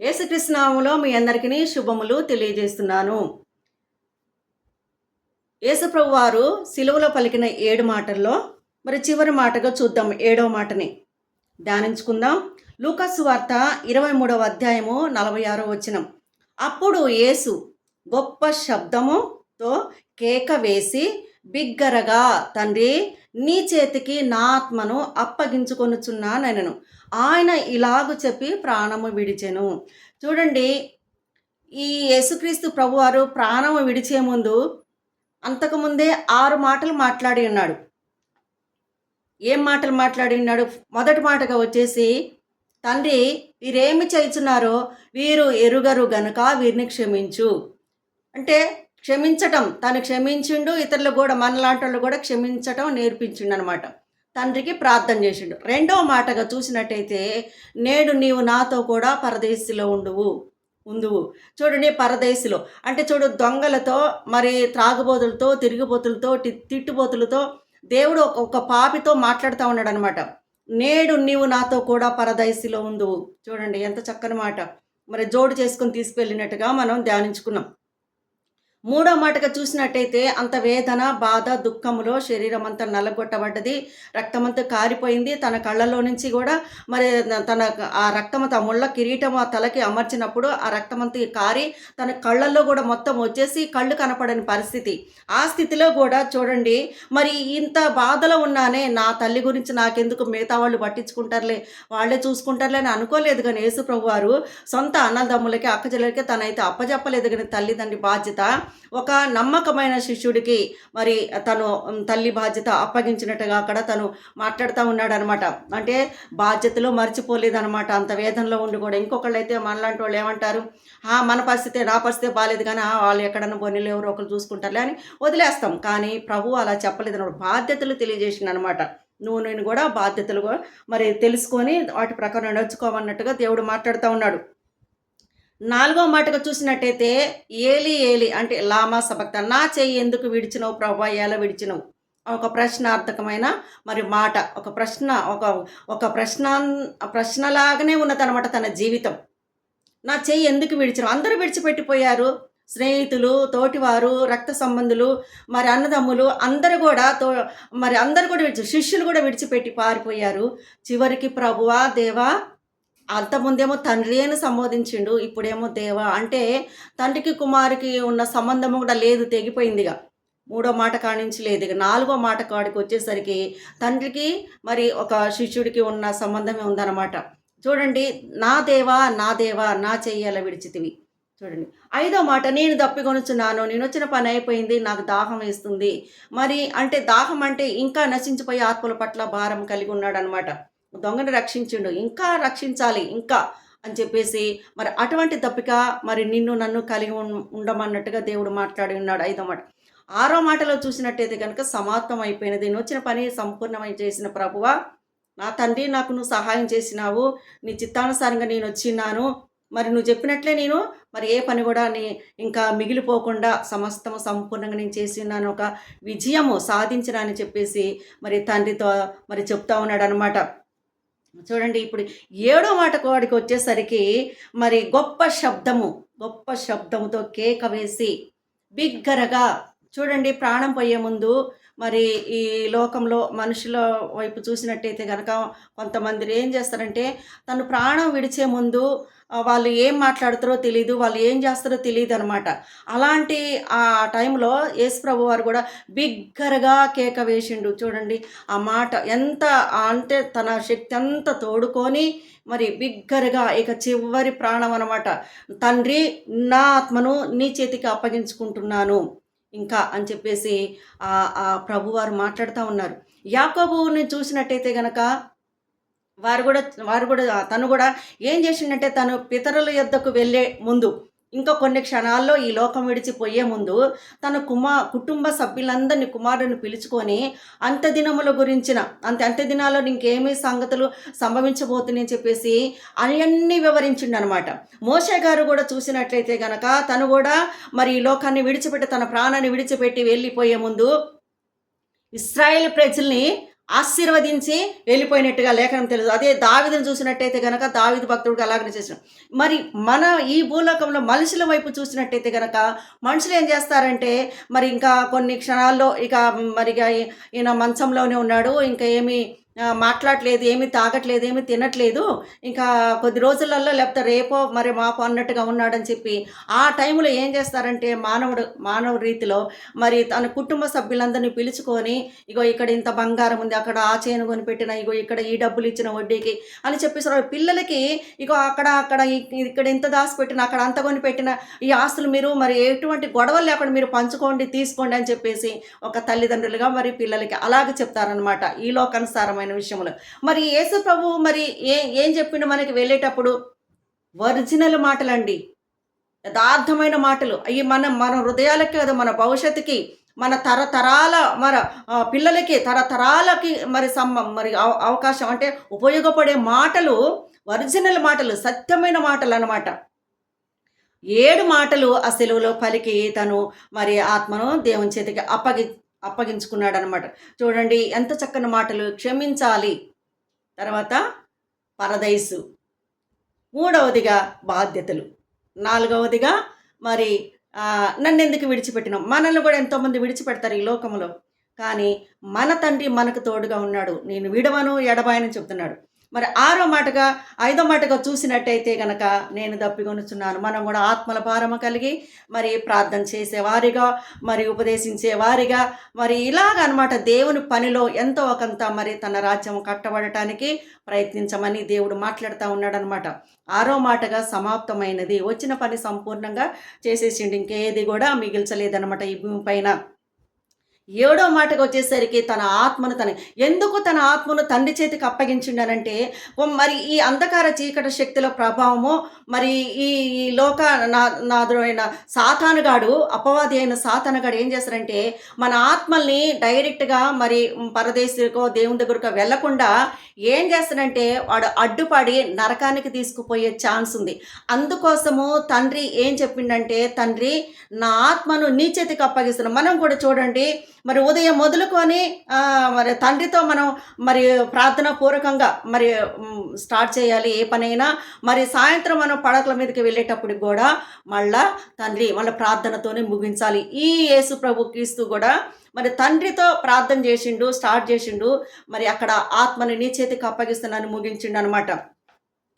యేసుకృష్ణనామంలో మీ అందరికీ శుభములు తెలియజేస్తున్నాను. యేసుప్రభు వారు సిలువలో పలికిన ఏడు మాటల్లో మరి చివరి మాటగా చూద్దాం ఏడవ మాటని. ధ్యానించుకుందాం. లూకస్ వార్త ఇరవై మూడవ అధ్యాయము నలభై ఆరో వచనం. అప్పుడు యేసు గొప్ప శబ్దముతో కేక వేసి బిగ్గరగా తండ్రి నీ చేతికి నా ఆత్మను అప్పగించుకొనుచున్నానెనను. ఆయన ఇలాగు చెప్పి ప్రాణము విడిచెను. చూడండి ఈ యేసుక్రీస్తు ప్రభువారు ప్రాణము విడిచే ముందు అంతకుముందే ఆరు మాటలు మాట్లాడి ఉన్నాడు. ఏం మాటలు మాట్లాడి ఉన్నాడు? మొదటి మాటగా వచ్చేసి తండ్రి వీరేమి చేయుచున్నారో వీరు ఎరుగరు గనక వీరిని క్షమించు. అంటే క్షమించటం. తను క్షమించిండు ఇతరులు కూడా మనలాంటి వాళ్ళు కూడా క్షమించటం నేర్పించిండు అనమాట తండ్రికి ప్రార్థన చేసిండు. రెండవ మాటగా చూసినట్టయితే నేడు నీవు నాతో కూడా పరదేశిలో ఉండువు ఉందువు. చూడండి పరదేశిలో. అంటే చూడు దొంగలతో మరి త్రాగుబోతులతో తిరిగిపోతులతో తిట్టుబోతులతో దేవుడు ఒక పాపితో మాట్లాడుతూ ఉన్నాడు అనమాట నేడు నీవు నాతో కూడా పరదేశిలో ఉందువు. చూడండి ఎంత చక్కని మాట. మరి జోడు చేసుకుని తీసుకెళ్ళినట్టుగా మనం ధ్యానించుకున్నాం. మూడో మాటగా చూసినట్టయితే అంత వేదన బాధ దుఃఖములో శరీరం అంతా నల్లగొట్టబడ్డది రక్తమంతా కారిపోయింది. తన కళ్ళలో నుంచి కూడా మరి తన ఆ రక్తం ఆ ముళ్ళ కిరీటం ఆ తలకి అమర్చినప్పుడు ఆ రక్తమంతా కారి తన కళ్ళల్లో కూడా మొత్తం వచ్చేసి కళ్ళు కనపడని పరిస్థితి. ఆ స్థితిలో కూడా చూడండి మరి ఇంత బాధలో ఉన్నానే నా తల్లి గురించి నాకెందుకు మిగతా వాళ్ళు పట్టించుకుంటారులే? వాళ్ళే చూసుకుంటారులే అని అనుకోలేదు కానీ యేసు ప్రభు వారు సొంత అన్నదమ్ములకి అక్కచెల్లెలకి తనైతే అప్పజెప్పలేదు కానీ తల్లిదండ్రి బాధ్యత. ఒక నమ్మకమైన శిష్యుడికి మరి తను తల్లి బాధ్యత అప్పగించినట్టుగా అక్కడ తను మాట్లాడుతూ ఉన్నాడనమాట అంటే బాధ్యతలు మర్చిపోలేదనమాట అంత వేదనలో ఉండి కూడా ఇంకొకళ్ళైతే మనలాంటి వాళ్ళు ఏమంటారు? "ఆ, మన పరిస్థితి నా పరిస్థితి బాగాలేదు కానీ వాళ్ళు ఎక్కడన్నా బొన్నెలు ఎవరో ఒకరు చూసుకుంటారులే అని వదిలేస్తాం. కానీ ప్రభు అలా చెప్పలేదు. అన్నమాట బాధ్యతలు తెలియజేసింది అనమాట నువ్వు నేను కూడా బాధ్యతలు కూడా మరి తెలుసుకొని వాటి ప్రకారం నడుచుకోమన్నట్టుగా దేవుడు మాట్లాడుతూ ఉన్నాడు. నాలుగో మాటగా చూసినట్టయితే ఏలి ఏలి అంటే లామా సబక్త నా చెయ్యి ఎందుకు విడిచినవు ప్రభా? ఎలా విడిచినవు? ఒక ప్రశ్నార్థకమైన మరి మాట ఒక ప్రశ్న ఒక ఒక ప్రశ్న ప్రశ్నలాగానే ఉన్నదనమాట తన జీవితం. నా చెయ్యి ఎందుకు విడిచినావు? అందరూ విడిచిపెట్టిపోయారు. స్నేహితులు తోటివారు రక్త సంబంధులు మరి అన్నదమ్ములు అందరూ కూడా తో మరి అందరు కూడా విడిచి శిష్యులు కూడా విడిచిపెట్టి పారిపోయారు. చివరికి ప్రభువా దేవా అంతకుముందేమో తండ్రి అని సంబోధించిండు ఇప్పుడేమో దేవా అంటే తండ్రికి కుమారికి ఉన్న సంబంధము కూడా లేదు తెగిపోయిందిగా. మూడో మాట కానించి లేదు ఇక నాలుగో మాట కాడికి వచ్చేసరికి తండ్రికి మరి ఒక శిష్యుడికి ఉన్న సంబంధమే ఉందన్నమాట. చూడండి నా దేవా నా దేవా నా చెయ్యాల విడిచితివి. చూడండి. ఐదో మాట నేను దప్పికొనుచున్నాను నేను వచ్చిన పని అయిపోయింది నాకు దాహం వేస్తుంది. మరి అంటే దాహం అంటే ఇంకా నశించిపోయే ఆత్మల పట్ల భారం కలిగి ఉన్నాడు అనమాట దొంగని రక్షించిండు. ఇంకా రక్షించాలి ఇంకా అని చెప్పేసి మరి అటువంటి తప్పిక మరి నిన్ను నన్ను కలిగి ఉండమన్నట్టుగా దేవుడు మాట్లాడి ఉన్నాడు ఐదో మాట. ఆరో మాటలో చూసినట్టయితే కనుక సమాప్తం అయిపోయినది నేను వచ్చిన పని సంపూర్ణమై చేసిన ప్రభువ నా తండ్రి నాకు నువ్వు సహాయం చేసినావు. నీ చిత్తానుసారంగా నేను వచ్చినాను మరి నువ్వు చెప్పినట్లే నేను మరి ఏ పని కూడా నీ ఇంకా మిగిలిపోకుండా సమస్తము సంపూర్ణంగా నేను చేసి ఉన్నాను. ఒక విజయము సాధించినానని చెప్పేసి మరి తండ్రితో మరి చెప్తా ఉన్నాడు అనమాట చూడండి ఇప్పుడు ఏడో మాట కోడికి వచ్చేసరికి మరి గొప్ప శబ్దము గొప్ప శబ్దముతో కేక వేసి బిగ్గరగా చూడండి ప్రాణం పోయే ముందు మరి ఈ లోకంలో మనుషుల వైపు చూసినట్టయితే కనుక కొంతమంది ఏం చేస్తారంటే తను ప్రాణం విడిచే ముందు వాళ్ళు ఏం మాట్లాడుతారో తెలియదు వాళ్ళు ఏం చేస్తారో తెలియదు అనమాట అలాంటి ఆ టైంలో యేసుప్రభు వారు కూడా బిగ్గరగా కేక వేసిండు. చూడండి ఆ మాట ఎంత అంటే తన శక్తి అంతా తోడుకొని మరి బిగ్గరగా ఇక చివరి ప్రాణం అనమాట తండ్రి నా ఆత్మను నీ చేతికి అప్పగించుకుంటున్నాను ఇంకా అని చెప్పేసి ఆ ఆ ప్రభువారు మాట్లాడుతూ ఉన్నారు. యాకోబుని చూసినట్టయితే గనక వారు కూడా వారు కూడా తను కూడా ఏం చేసిండంటే తను పితరుల యొద్దకు వెళ్ళే ముందు ఇంకా కొన్ని క్షణాల్లో ఈ లోకం విడిచిపోయే ముందు తన కుమా కుటుంబ సభ్యులందరినీ కుమారుని పిలుచుకొని అంత్య దినముల గురించిన అంత అంత్య దినాల్లో ఇంకేమీ సంగతులు సంభవించబోతున్నాయని చెప్పేసి అన్నీ వివరించిండు అనమాట మోషే గారు కూడా చూసినట్లయితే గనక తను కూడా మరి ఈ లోకాన్ని విడిచిపెట్టి తన ప్రాణాన్ని విడిచిపెట్టి వెళ్ళిపోయే ముందు ఇస్రాయేల్ ప్రజల్ని ఆశీర్వదించి వెళ్ళిపోయినట్టుగా లేఖనం తెలుసు. అదే దావిదను చూసినట్టయితే కనుక దావిది భక్తుడికి అలాగనే చేసిన మరి మన ఈ భూలోకంలో మనుషుల వైపు చూసినట్టయితే కనుక మనుషులు ఏం చేస్తారంటే మరి ఇంకా కొన్ని క్షణాల్లో ఇక మరి ఇక ఈయన మంచంలోనే ఉన్నాడు. ఇంకా ఏమీ మాట్లాడలేదు ఏమి తాగట్లేదు ఏమి తినట్లేదు. ఇంకా కొద్ది రోజులలో లేకపోతే రేపో మరి మాపో అన్నట్టుగా ఉన్నాడని చెప్పి ఆ టైంలో ఏం చేస్తారంటే మానవుడు మానవ రీతిలో మరి తన కుటుంబ సభ్యులందరినీ పిలుచుకొని ఇగో ఇక్కడ ఇంత బంగారం ఉంది అక్కడ ఆ చేను కొనిపెట్టిన ఇగో ఇక్కడ ఈ డబ్బులు ఇచ్చిన వడ్డీకి అని చెప్పేసి పిల్లలకి ఇగో అక్కడ అక్కడ ఇక్కడ ఇంత దాసి పెట్టిన అక్కడ అంత కొని పెట్టిన ఈ ఆస్తులు మీరు మరి ఎటువంటి గొడవలు లేకుండా మీరు పంచుకోండి తీసుకోండి అని చెప్పేసి ఒక తల్లిదండ్రులుగా మరి పిల్లలకి అలాగే చెప్తారనమాట ఈ లోకానుసారమైన విషయంలో మరి యేసు ప్రభు మరి ఏ ఏం చెప్పిండు మనకి వెళ్ళేటప్పుడు? ఒరిజినల్ మాటలండి. యథార్థమైన మాటలు. అవి మన మన హృదయాలకి కదా మన భవిష్యత్తుకి మన తరతరాల మన పిల్లలకి తరతరాలకి మరి సమ్మ మరి అవ- అవకాశం అంటే ఉపయోగపడే మాటలు ఒరిజినల్ మాటలు సత్యమైన మాటలు అన్నమాట ఏడు మాటలు ఆ సెలవులో పలికి తను మరి ఆత్మను దేవుని చేతికి అప్పగి అప్పగించుకున్నాడు అనమాట చూడండి ఎంత చక్కని మాటలు. క్షమించాలి. తర్వాత పరదైసు. మూడవదిగా బాధ్యతలు. నాలుగవదిగా మరి నన్ను ఎందుకు విడిచిపెట్టినాం మనల్ని కూడా ఎంతోమంది విడిచిపెడతారు ఈ లోకంలో కానీ మన తండ్రి మనకు తోడుగా ఉన్నాడు. నేను విడవను ఎడబాయని చెప్తున్నాడు. మరి ఆరో మాటగా ఐదో మాటగా చూసినట్టయితే గనక నేను దప్పికొనుచున్నాను. మనం కూడా ఆత్మల భారమ కలిగి మరి ప్రార్థన చేసేవారిగా మరి ఉపదేశించే వారిగా మరి ఇలాగనమాట దేవుని పనిలో ఎంతో ఒకంత మరి తన రాజ్యం కట్టబడటానికి ప్రయత్నించమని దేవుడు మాట్లాడుతూ ఉన్నాడనమాట. ఆరో మాటగా సమాప్తమైనది. వచ్చిన పని సంపూర్ణంగా చేసేసిండు. ఇంకేది కూడా మిగిల్చలేదనమాట ఈ భూమి పైన. ఏడో మాటకు వచ్చేసరికి తన ఆత్మను తన ఎందుకు తన ఆత్మను తండ్రి చేతికి అప్పగించిండనంటే మరి ఈ అంధకార చీకటి శక్తుల ప్రభావము మరి ఈ ఈ లోక నా నాదుడైన సాతానుగాడు అపవాది అయిన సాతానుగాడు ఏం చేస్తారంటే మన ఆత్మల్ని డైరెక్ట్గా మరి పరదేశకో దేవుని దగ్గరకో వెళ్ళకుండా ఏం చేస్తారంటే వాడు అడ్డుపడి నరకానికి తీసుకుపోయే ఛాన్స్ ఉంది. అందుకోసము తండ్రి ఏం చెప్పిండంటే తండ్రి నా ఆత్మను నీ చేతికి అప్పగిస్తున్నాను మనం కూడా చూడండి మరి ఉదయం మొదలుకొని మరి తండ్రితో మనం మరి ప్రార్థన పూర్వకంగా మరి స్టార్ట్ చేయాలి. ఏ పనైనా మరి సాయంత్రం మనం పడకల మీదకి వెళ్ళేటప్పుడు కూడా మళ్ళా తండ్రి మళ్ళీ ప్రార్థనతోనే ముగించాలి. ఈ యేసు ప్రభు క్రీస్తు కూడా మరి తండ్రితో ప్రార్థన చేసిండు స్టార్ట్ చేసిండు. మరి అక్కడ ఆత్మని నీ చేతికి అప్పగిస్తున్నాను ముగించిండు అనమాట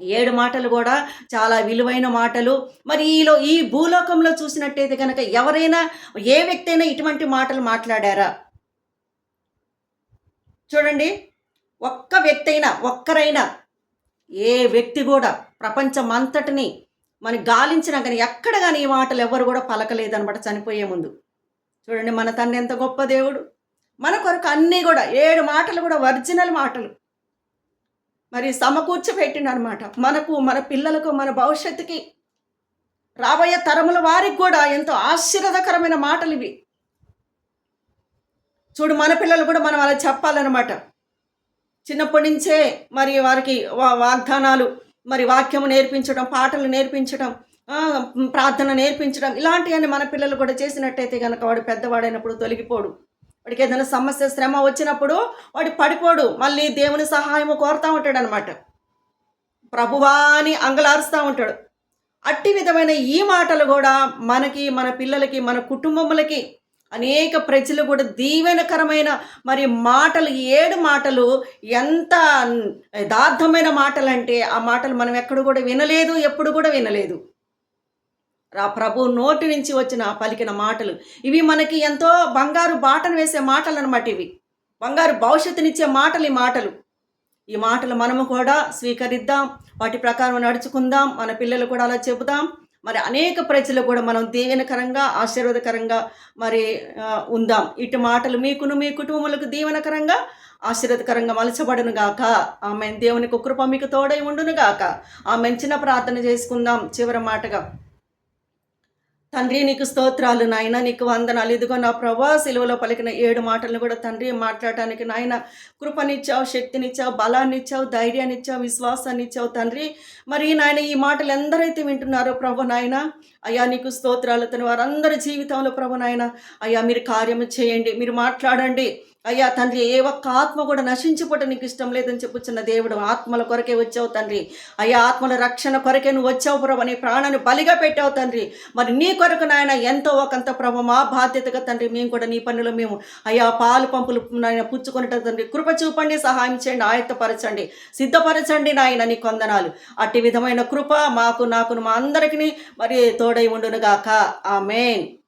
ఏడు మాటలు కూడా చాలా విలువైన మాటలు. మరి ఈలో ఈ భూలోకంలో చూసినట్టయితే కనుక ఎవరైనా ఏ వ్యక్తి అయినా ఇటువంటి మాటలు మాట్లాడారా? చూడండి ఒక్క వ్యక్తి అయినా ఒక్కరైనా ఏ వ్యక్తి కూడా ప్రపంచం అంతటిని మనం గాలించినా కానీ ఎక్కడ కానీ ఈ మాటలు ఎవరు కూడా పలకలేదనమాట చనిపోయే ముందు. చూడండి మన తండ్రి ఎంత గొప్ప దేవుడు. మన కొరకు అన్నీ కూడా ఏడు మాటలు కూడా ఒరిజినల్ మాటలు. మరి సమకూర్చి పెట్టిండనమాట మనకు మన పిల్లలకు మన భవిష్యత్తుకి రాబోయే తరముల వారికి కూడా ఎంతో ఆశీర్వదకరమైన మాటలు ఇవి. చూడు మన పిల్లలు కూడా మనం అలా చెప్పాలన్నమాట. చిన్నప్పటి నుంచే మరి వారికి వా- వాగ్దానాలు మరి వాక్యము నేర్పించడం పాటలు నేర్పించడం ప్రార్థన నేర్పించడం ఇలాంటివన్నీ మన పిల్లలు కూడా చేసినట్టయితే కనుక వాడు పెద్దవాడైనప్పుడు తొలగిపోడు. వాడికి ఏదైనా సమస్య శ్రమ వచ్చినప్పుడు వాడు పడిపోడు. మళ్ళీ దేవుని సహాయము కోరుతూ ఉంటాడు అనమాట ప్రభువా అని అంగలారుస్తూ ఉంటాడు. అట్టి విధమైన ఈ మాటలు కూడా మనకి మన పిల్లలకి మన కుటుంబములకి అనేక ప్రజలు కూడా దీవెనకరమైన మరి మాటలు ఏడు మాటలు ఎంత యథార్థమైన మాటలు అంటే ఆ మాటలు మనం ఎక్కడ కూడా వినలేదు ఎప్పుడు కూడా వినలేదు. ఆ ప్రభు నోటి నుంచి వచ్చిన పలికిన మాటలు. ఇవి మనకి ఎంతో బంగారు బాటను వేసే మాటలు అనమాట ఇవి. బంగారు భవిష్యత్తునిచ్చే మాటలు ఈ మాటలు. ఈ మాటలు మనము కూడా స్వీకరిద్దాం వాటి ప్రకారం నడుచుకుందాం మన పిల్లలు కూడా అలా చెబుదాం. మరి అనేక ప్రజలు కూడా మనం దీవెనకరంగా ఆశీర్వాదకరంగా మరి ఉందాం. ఇటు మాటలు మీకును మీ కుటుంబములకు దీవెనకరంగా ఆశీర్వాదకరంగా మలచబడును గాక. ఆమె దేవునికి కృప మీకు తోడై ఉండును గాక. ఆమె చిన్న ప్రార్థన చేసుకుందాం చివరి మాటగా. తండ్రి నీకు స్తోత్రాలు నాయన. నీకు వందనాలు. ఇదిగో నా ప్రభా సిలువలో పలికిన ఏడు మాటలను కూడా తండ్రి మాట్లాడటానికి నాయన కృపనిచ్చావు శక్తినిచ్చావు బలాన్ని ఇచ్చావు విశ్వాసాన్నిచ్చావు తండ్రి. మరి నాయన ఈ మాటలు ఎందరైతే వింటున్నారో ప్రభు నాయన అయ్యా నీకు స్తోత్రాలు. తను వారందరి జీవితంలో ప్రభు నాయన అయ్యా మీరు కార్యము చేయండి మీరు మాట్లాడండి. అయ్యా తండ్రి ఏ ఒక్క ఆత్మ కూడా నశించిపోవటం నీకు ఇష్టం లేదని చెప్పుచున్న దేవుడు ఆత్మల కొరకే వచ్చావు తండ్రి. అయ్యా ఆత్మల రక్షణ కొరకే నువ్వు వచ్చావు ప్రభు నీ ప్రాణాన్ని బలిగా పెట్టావు తండ్రి. మరి నీ కొరకు నాయన ఎంతో ఒకంత ప్రభు మా బాధ్యతగా తండ్రి మేము కూడా నీ పనులు మేము అయ్యా పాలు పంపులు నాయన పుచ్చుకొనిట తండ్రి. కృప చూపండి సహాయం చేయండి ఆయత్తపరచండి సిద్ధపరచండి నాయన నీ కొందనాలు. అట్టి విధమైన కృప మాకు నాకును మా అందరికీ మరి తోడై ఉండునుగాక. ఆమెన్.